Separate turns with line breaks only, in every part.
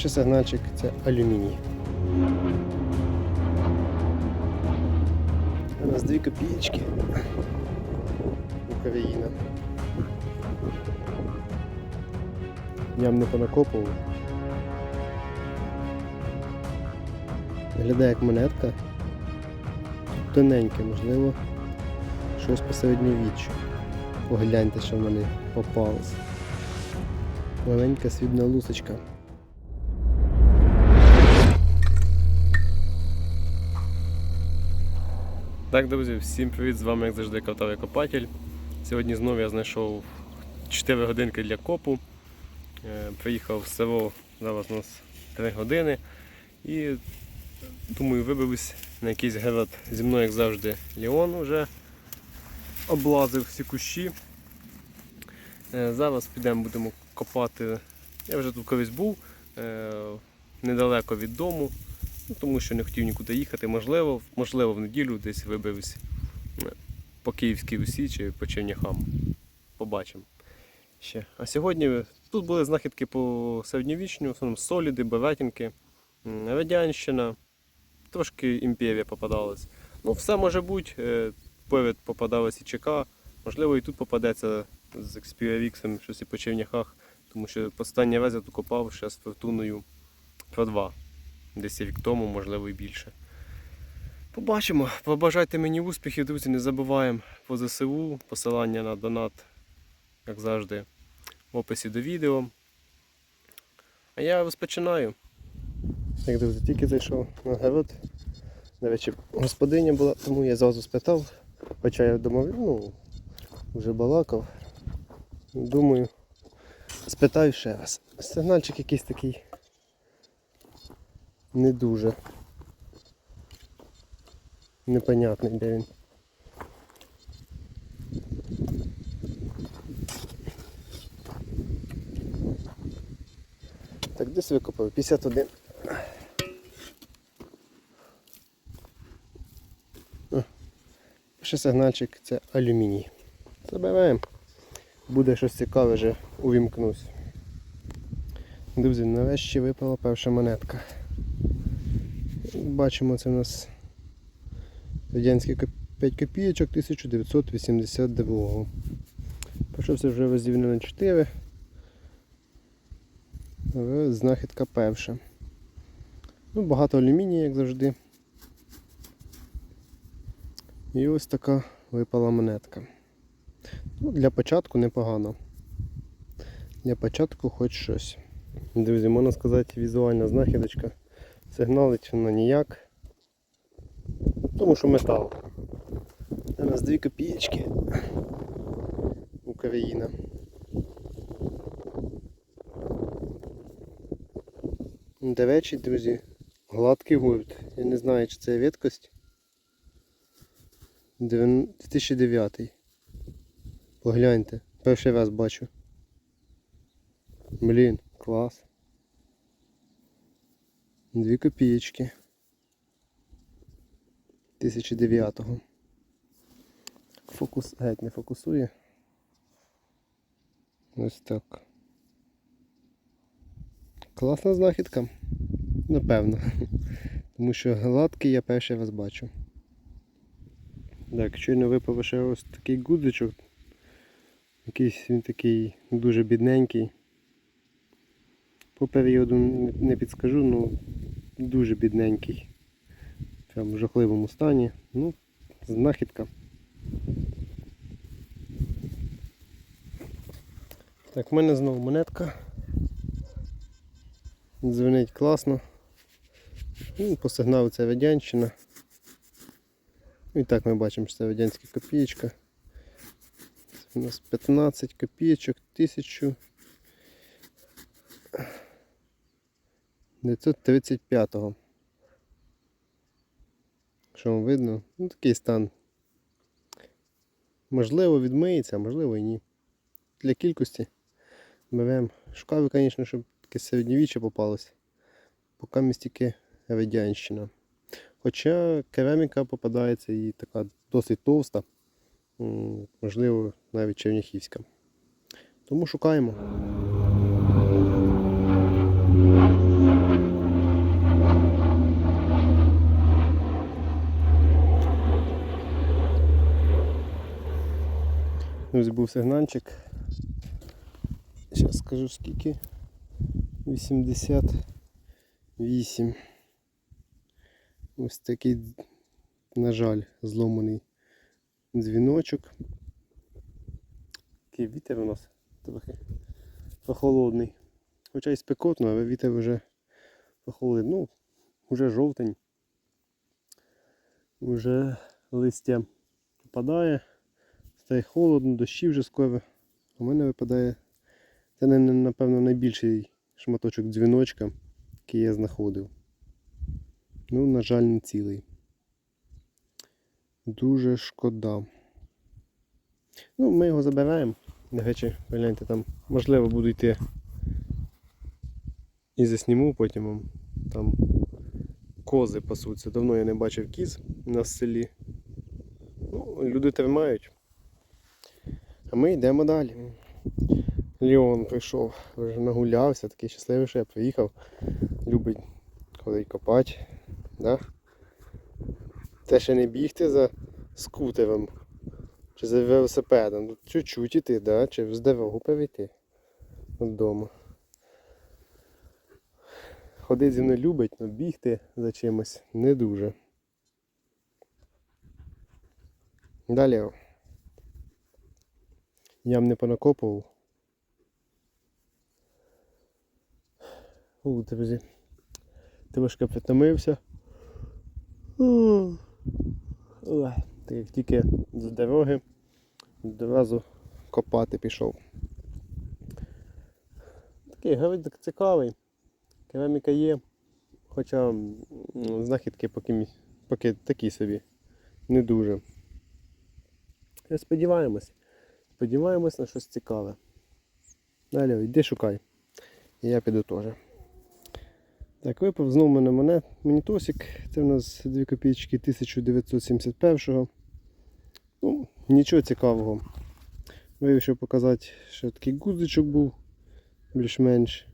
Перший сигнальчик це алюміній. У нас дві копієчки. Україна. Ям не понакопував. Виглядає як монетка. Тоненьке, можливо, щось посередньовіччя. Погляньте, що в мене попалось. Маленька срібна лусочка.
Так, друзі, всім привіт! З вами як завжди Кавтавий Копатель. Сьогодні знову я знайшов 4 годинки для копу. Е, Приїхав в село, зараз у нас 3 години. І думаю, виберусь на якийсь герат зі мною, як завжди, Леон вже облазив всі кущі. Е, Зараз підемо будемо копати. Я вже тут колись був е, недалеко від дому. Ну, тому що не хотів нікуди їхати. Можливо, можливо, в неділю десь виберусь е, по Київській Русі чи по Черняхам. Побачимо. Ще. А сьогодні тут були знахідки по середньовічню, в основному соліди, беветінки, Радянщина, трошки імперія попадалась. Ну, все може бути. е, Поряд попадалась і ЧК. Можливо, і тут попадеться з Експіріавіксом щось і по Черняхах, тому що останній раз я тут копав ще з фортуною про 2 десь рік тому, можливо і більше. Побачимо. Побажайте мені успіхів, друзі, не забуваємо по ЗСУ, посилання на донат, як завжди, в описі до відео. А я розпочинаю.
Як друзі, тільки зайшов на город. До речі, господиня була, тому я зразу спитав, хоча я думав, ну, вже балакав. Думаю, спитаю ще раз. Сигнальчик якийсь такий не дуже. Непонятний, де він. Так, десь викопав? 51. О, Ще сигнальчик це алюміній. Забираємо. Буде щось цікаве вже увімкнусь. Друзі, нарешті випала перша монетка. Бачимо, це у нас радянські 5 копійочок 1982. Пішовся вже разів на 4. Але знахідка перша. Ну, багато алюмінію, як завжди. І ось така випала монетка. Ну, для початку непогано. Для початку хоч щось. Друзі, можна сказати, візуальна знахідочка. Сигналить вона ніяк. Тому що метал. Нас дві копієчки. Україна. До речі, друзі, гладкий гурт. Я не знаю, чи це рідкость. 2009. Погляньте, перший раз бачу. Блін, клас. Дві копієчки. 1009-го. Фокус геть не фокусує. Ось так. Класна знахідка. Напевно. Тому що гладкий я перший раз бачу. Так, щойно випав ще ось такий гудзичок. Якийсь він такий дуже бідненький. По періоду не- підскажу, ну дуже бідненький. Прям в жахливому стані. Ну, знахідка. Так, в мене знову монетка. Дзвонить класно. Ну, по сигналу це радянщина. Ну, І так ми бачимо, що це радянська копієчка. Це у нас 15 копійочок, 1000. 935-го. Що вам видно? Ну такий стан. Можливо відмиється, а можливо і ні. Для кількості беремо. Шукаю, звісно, щоб таке середньовіччя попалось. Поки містики радянщина. Хоча кераміка попадається і така досить товста, можливо, навіть черняхівська. Тому шукаємо. Ось був сигнальчик. Зараз скажу скільки. 88. Ось такий, на жаль, зломаний дзвіночок. Такий вітер у нас трохи прохолодний. Хоча й спекотно, але вітер вже прохолодний. Ну, вже жовтень. Вже листя впадає, стає холодно, дощі вже скоро. У мене випадає. Це, напевно, найбільший шматочок дзвіночка, який я знаходив. Ну, на жаль, не цілий. Дуже шкода. Ну, ми його забираємо. До речі, гляньте, там можливо буду йти і засніму потім. Там кози пасуться. Давно я не бачив кіз в селі. Ну, люди тримають. А ми йдемо далі. Леон прийшов, вже нагулявся, такий щасливий, що я приїхав. Любить ходить копати. Да? Те ще не бігти за скутером чи за велосипедом. Чуть-чуть іти, да? чи з дорогу перейти додому. Ходить зі мною любить, але бігти за чимось не дуже. Далі. Ям не понакопував. У, друзі. Трошки притомився. Так як тільки з дороги одразу копати пішов. Такий говорить цікавий. Кераміка є. Хоча знахідки поки, поки такі собі. Не дуже. Сподіваємось. Сподіваємось на щось цікаве. Далі, йди шукай. І я піду теж. Так, випав знову мене монет. Монітосик. Це в нас 2 копійки 1971-го. Ну, нічого цікавого. Вирішив показати, що такий гудзичок був більш-менш.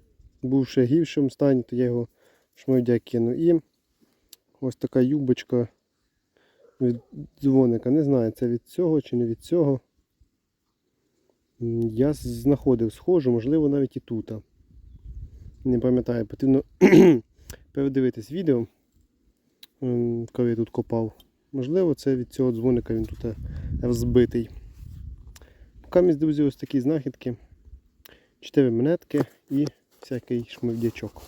Був ще в гіршому стані, то я його шмовдя кинув. І ось така юбочка від дзвоника. Не знаю, це від цього чи не від цього. Я знаходив схожу, можливо, навіть і тут. Не пам'ятаю, потрібно передивитись відео, коли я тут копав. Можливо, це від цього дзвоника він тут е, розбитий. Поки друзі, ось такі знахідки. Чотири монетки і всякий шмивдячок.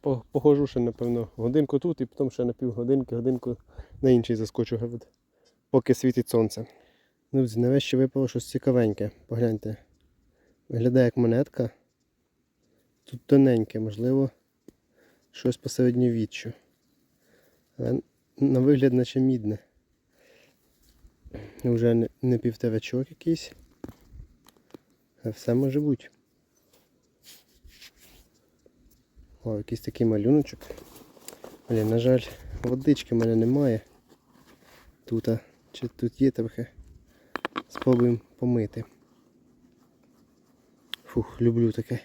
По- Похожу ще, напевно, годинку тут і потім ще на півгодинки, годинку на інший заскочу поки світить сонце. Друзі, нарешті випало щось цікавеньке. Погляньте. Виглядає як монетка. Тут тоненьке, можливо, щось посередньовіччю. Але на вигляд наче мідне. Вже не, не якийсь. А все може бути. О, якийсь такий малюночок. Блін, на жаль, водички в мене немає. Тут, а, чи тут є трохи. Спробуємо помити. Фух, люблю таке.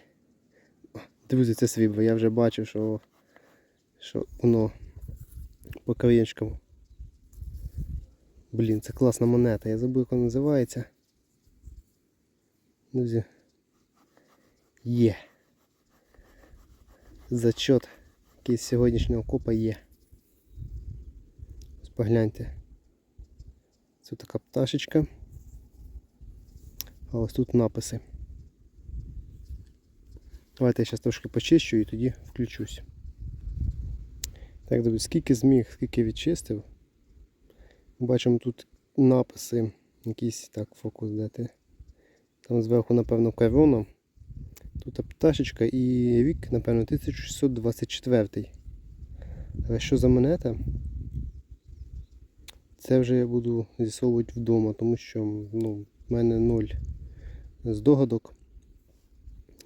Друзі, це світло. Я вже бачив, що, що воно по краєчкам. Блін, це класна монета. Я забув, як вона називається. Друзі. Є. Зачот. Якийсь сьогоднішнього копа є. Ось погляньте. Це така пташечка. А ось тут написи. Давайте я зараз трошки почищу і тоді включусь. Так, друзі, скільки зміг, скільки відчистив. Бачимо тут написи, якісь так, фокус дати. Там зверху, напевно, корона. Тут пташечка і рік, напевно, 1624. Але що за монета? Це вже я буду з'ясовувати вдома, тому що ну, в мене ноль здогадок.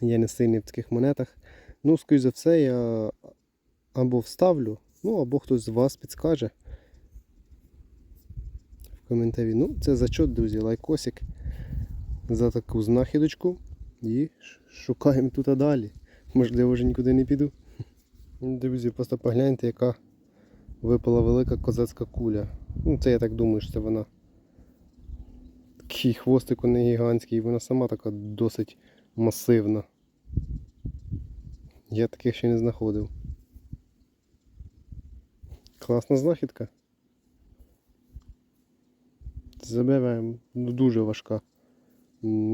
Я не сильний в таких монетах. Ну, скоріш за все, я або вставлю, ну, або хтось з вас підскаже в коментарі. Ну, це зачот, друзі, лайкосик за таку знахідочку. І шукаємо тут далі. Можливо, вже нікуди не піду. Друзі, просто погляньте, яка випала велика козацька куля. Ну, це я так думаю, що це вона. Такий хвостик у неї гігантський, вона сама така досить масивна. Я таких ще не знаходив. Класна знахідка. Забираємо. Ну, дуже важка.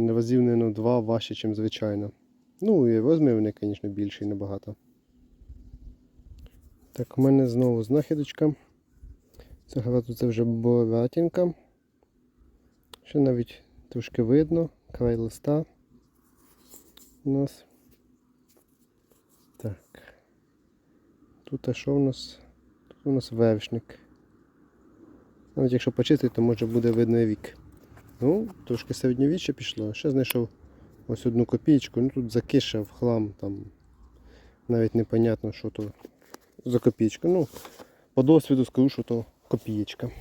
Разів, на два важче, ніж звичайно. Ну і розмір вони, звісно, більший набагато. Так, у мене знову знахідочка. Цього разу це вже боратінка. Ще навіть трошки видно. Край листа у нас. Так. Тут а що у нас? Тут у нас вершник. Навіть якщо почистити, то може буде видно вік. Ну, трошки середньовіччя пішло. Ще знайшов ось одну копійку. Ну тут закише в хлам, там навіть непонятно, що то за копійка. Ну, по досвіду скажу, що то копієчка.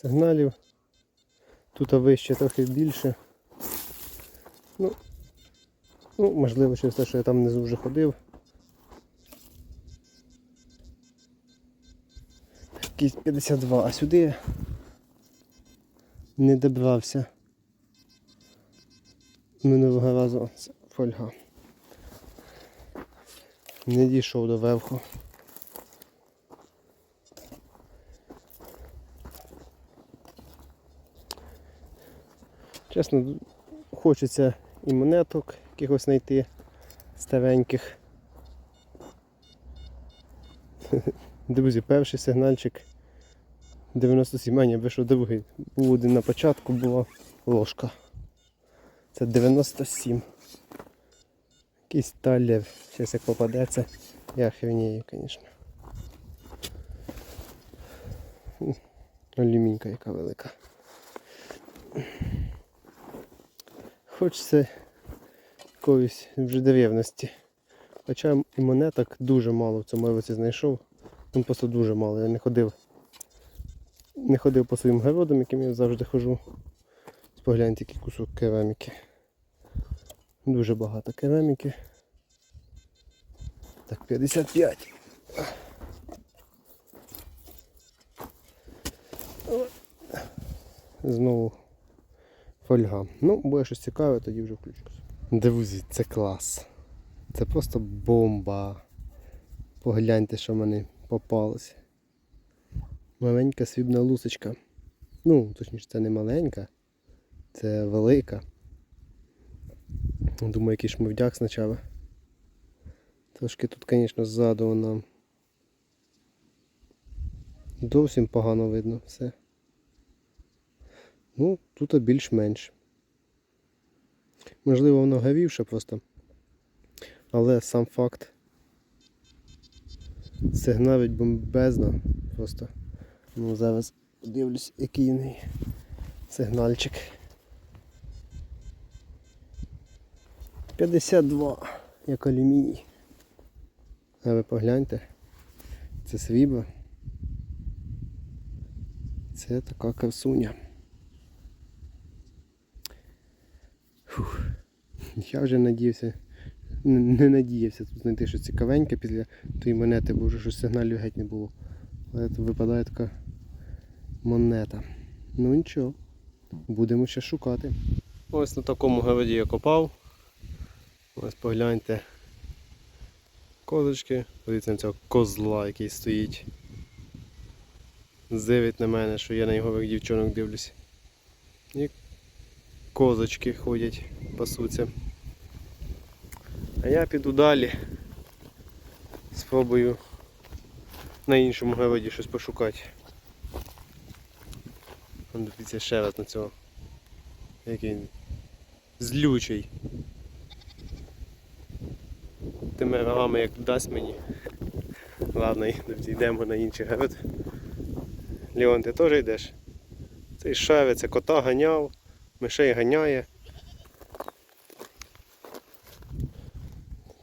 Сигналів. Тут вище трохи більше. Ну, ну, можливо, через те, що я там внизу вже ходив. Якийсь 52, а сюди не добрався. Минулого разу це фольга. Не дійшов до верху. Чесно, хочеться і монеток якихось знайти стареньких. Друзі, перший сигнальчик 97, а ні, вийшов другий. Був один на початку була ложка. Це 97. Якийсь талер. Зараз як попадеться, я охренею, звісно. Алюмінька яка велика. Хочеться якоїсь вже деревності. Хоча і монеток дуже мало в цьому році знайшов. Ну просто дуже мало. Я не ходив. Не ходив по своїм городам, яким я завжди ходжу. Погляньте, який кусок кераміки. Дуже багато кераміки. Так, 55. О. Знову фольга. Ну, буде щось цікаве, тоді вже включусь. Друзі, це клас. Це просто бомба. Погляньте, що мені попалося. Маленька срібна лусочка. Ну, точніше, це не маленька, це велика. Думаю, який шмовдяк спочатку. Трошки тут, звісно, ззаду вона зовсім погано видно все. Ну, тут більш-менш. Можливо, воно горівше просто. Але сам факт сигналить бомбезно просто. Ну, зараз подивлюсь, який в неї сигнальчик. 52, як алюміній. А ви погляньте, це срібло. Це така красуня. Фух. Я вже надіявся, не, надіявся тут знайти щось цікавеньке після тої монети, бо вже щось сигналів геть не було. Але тут випадає така монета. Ну нічого, будемо ще шукати. Ось на такому городі я копав. Ось погляньте. Козочки, дивіться на цього козла, який стоїть. Зивить на мене, що я на його дівчонок дивлюсь. І козочки ходять, пасуться. А я піду далі. Спробую на іншому городі щось пошукати. Дивіться ще раз на цього. Який він злючий. Тими рогами як дасть мені. Ладно, йдемо на інший город. Леон, ти теж йдеш? Цей шариться, кота ганяв, мишей ганяє.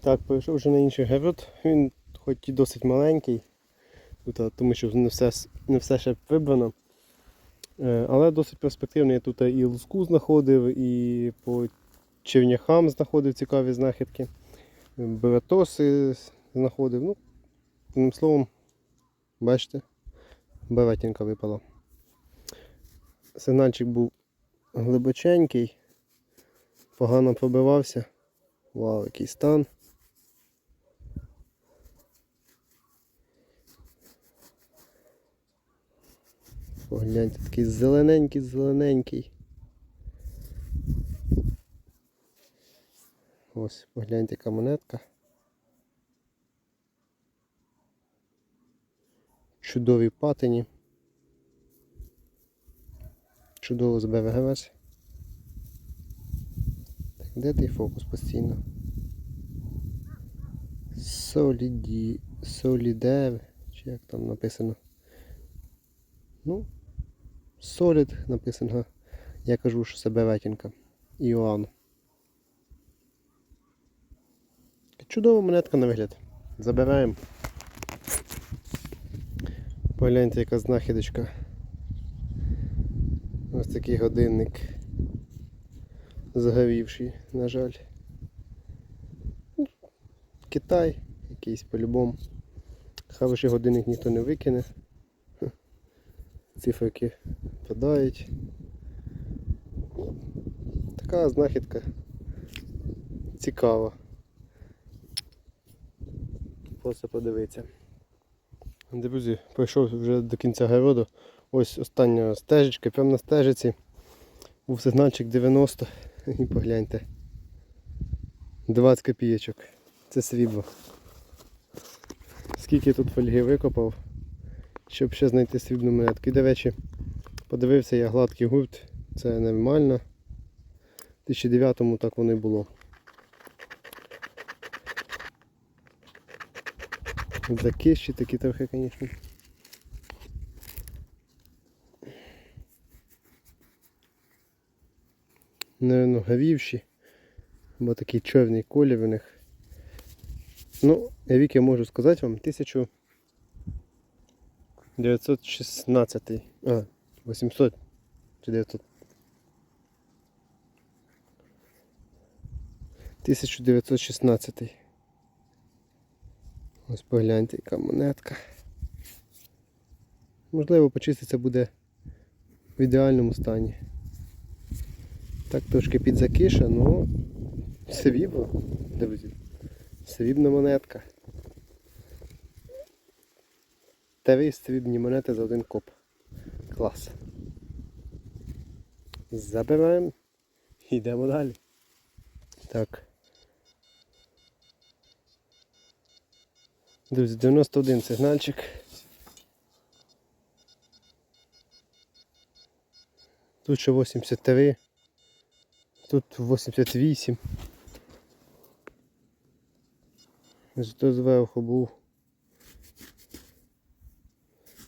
Так, прийшов вже на інший город. Він хоч і досить маленький, тому що не все, не все ще вибрано. Е, Але досить перспективний. Я тут і луску знаходив, і по черняхам знаходив цікаві знахідки. Беретоси знаходив. Ну, одним словом, бачите, беветінка випала. Сигнальчик був глибоченький, погано пробивався. Вау, який стан. Погляньте, такий зелененький, зелененький. Ось, погляньте, яка монетка. Чудові патині. Чудово з БВГВС. Так, де той фокус постійно? Соліді. Солідев. Чи як там написано? Ну, Солід написано. Я кажу, що це беветінка. Іоанн. Чудова монетка на вигляд. Забираємо. Погляньте, яка знахідочка. Ось такий годинник. Загорівший, на жаль. Китай якийсь по-любому. Хороший годинник ніхто не викине. Циферки падають. Така знахідка цікава. Просто подивитися. Друзі, пройшов вже до кінця городу. Ось остання стежечка, прямо на стежиці. Був сигнальчик 90 і погляньте. 20 копійочок. Це срібло. Скільки тут фольги викопав, щоб ще знайти срібну монетку. І до речі, подивився я гладкий гурт, це нормально. У 2009-му так воно і було. Закищі такі трохи, звісно. Наверно, гавівші, бо такий чорний колір у них. Ну, вік я можу сказати вам 1916. А, 800 чи 900. 1916. Ось погляньте, яка монетка. Можливо, почиститься буде в ідеальному стані. Так трошки підзакиша, ну срібло, друзі. Срібна монетка. Три срібні монети за один коп. Клас. Забираємо і йдемо далі. Так. Друзі, 91 сигнальчик. Тут ще 83. Тут 88. Зато зверху був.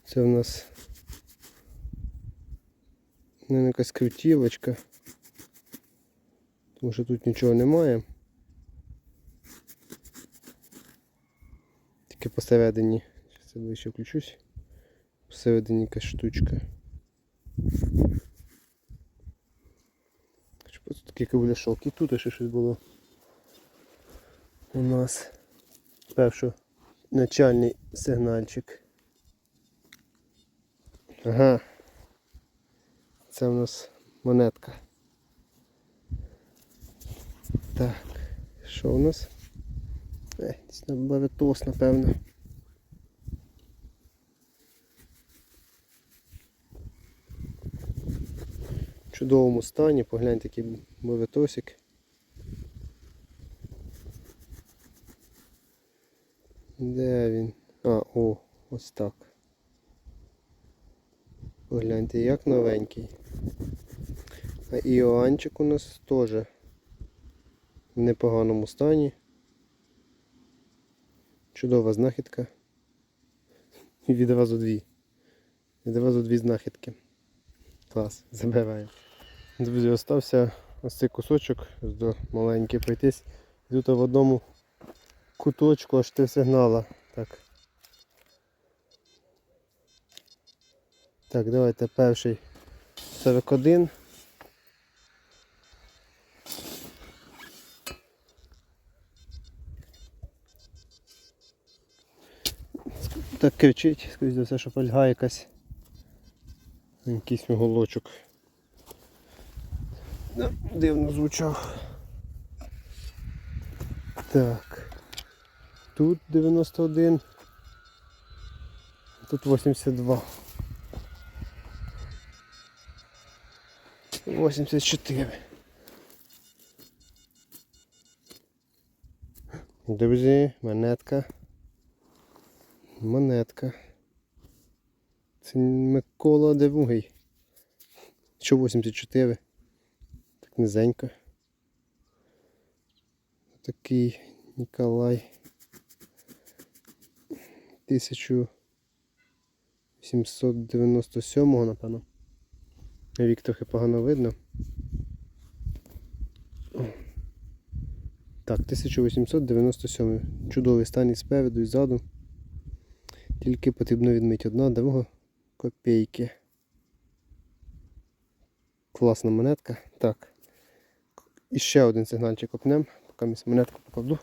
Це в нас не якась крутілочка. Тому що тут нічого немає. Тільки посередині. Зараз я ближче включусь. Посередині якась штучка. Просто такий кругляшок. І тут ще щось було. У нас перший начальний сигнальчик. Ага. Це у нас монетка. Так, що у нас? Е, на баритос, напевно. Чудовому стані, погляньте, який баритосик. Де він? А, о, ось так. Погляньте, як новенький. А Іоанчик у нас теж в непоганому стані. Чудова знахідка. Відразу дві. Відразу дві знахідки. Клас, забираємо. Друзі, остався ось цей кусочок, до маленький пройтись. Тут в одному куточку аж три сигнала. Так. Так, давайте перший 41. так кричить, скоріш за все, що фольга якась. Якийсь голочок. Дивно звучав. Так. Тут 91. Тут 82. 84. Друзі, монетка. Монетка. Це Микола Девугий. Що 84? Низенько. Такий Ніколай. 1797-го, напевно. Вік трохи погано видно. Так, 1897. Чудовий стан і спереду і ззаду. Тільки потрібно відмити одна, друга копійки. Класна монетка. Так. І ще один сигнальчик копнем, поки ми монетку покладу.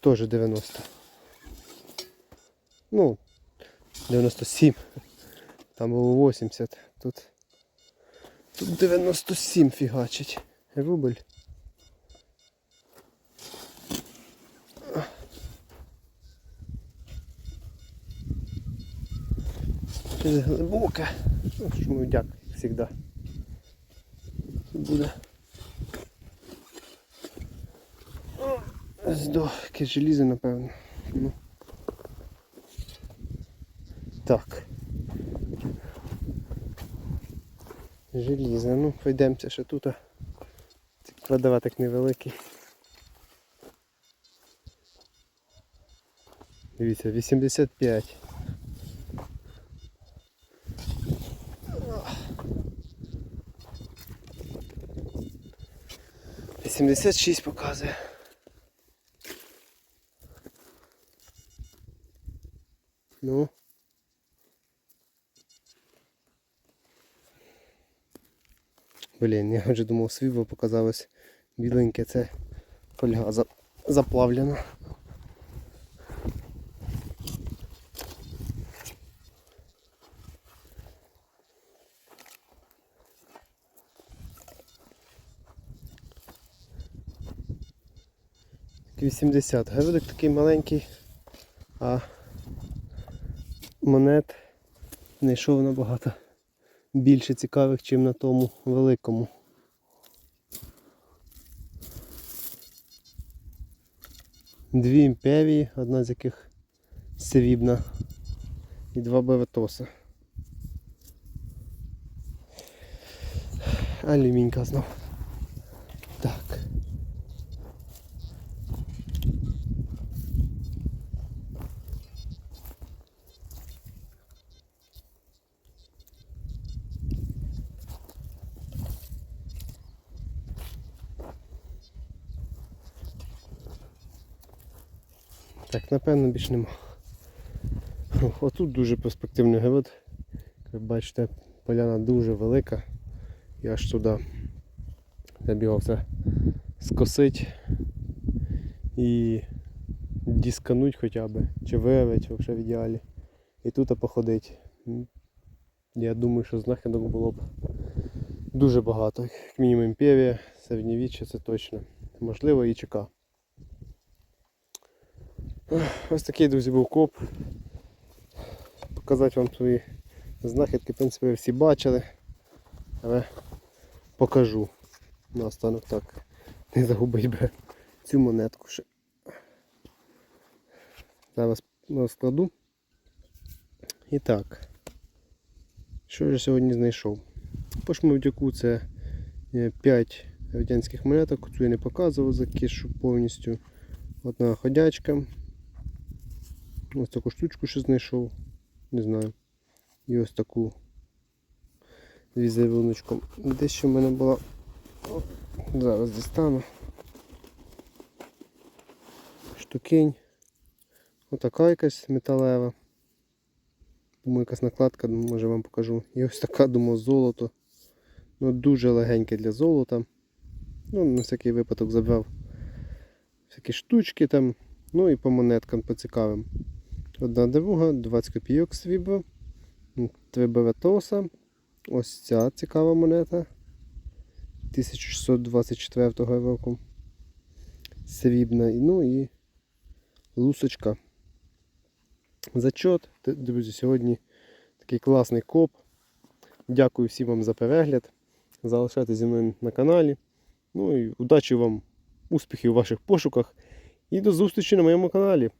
Теж 90. Ну, 97. Там було 80. Тут, тут 97 фігачить. Рубль. Щось глибоке. Ну, Шмудяк, як завжди. Буде. Здо, якесь желізо, напевно. Ну. Так. Желізо, ну пройдемося ще тут. Цей квадратик невеликий. Дивіться, 85. Вісімдесят шість показує. Ну. Блін, я вже думав, світло показалось біленьке, це фольга за- заплавлена. 80. Гаврик такий маленький, а монет знайшов набагато більше цікавих, ніж на тому великому. Дві імперії, одна з яких срібна і два беветоса. Алюмінька знов. Напевно, більш нема. Ух, Отут дуже перспективний гевод. Як бачите, поляна дуже велика. І аж туди його скосить і діскануть хоча б, чи взагалі в ідеалі. І тут походить. Я думаю, що знахідок було б дуже багато. Як мінімум імперія, середньовіччя це точно. Можливо і ЧК. Ось такий, друзі, був коп. Показати вам свої знахідки, в принципі, ви всі бачили. Але покажу. Наостанок так. Не загубить би цю монетку ще. Зараз розкладу. І так. Що я сьогодні знайшов? По шмовдяку це 5 радянських монеток, цю я не показував, закишу повністю. Одна ходячка. Ось таку штучку ще знайшов. Не знаю. І ось таку з візеруночком. Дещо в мене була. О, Зараз дістану. Штукінь. Отака якась металева. Думаю, якась накладка, може вам покажу. І ось така, думаю, золото. Ну дуже легеньке для золота. Ну, на всякий випадок забрав всякі штучки там. Ну і по монеткам поцікавим. Одна друга, 20 копійок срібро, 3 беретоса. Ось ця цікава монета 1624 року. Срібна. Ну і лусочка. Зачот. Друзі, сьогодні такий класний коп. Дякую всім вам за перегляд. Залишайтеся зі мною на каналі. Ну і удачі вам, успіхів у ваших пошуках. І до зустрічі на моєму каналі.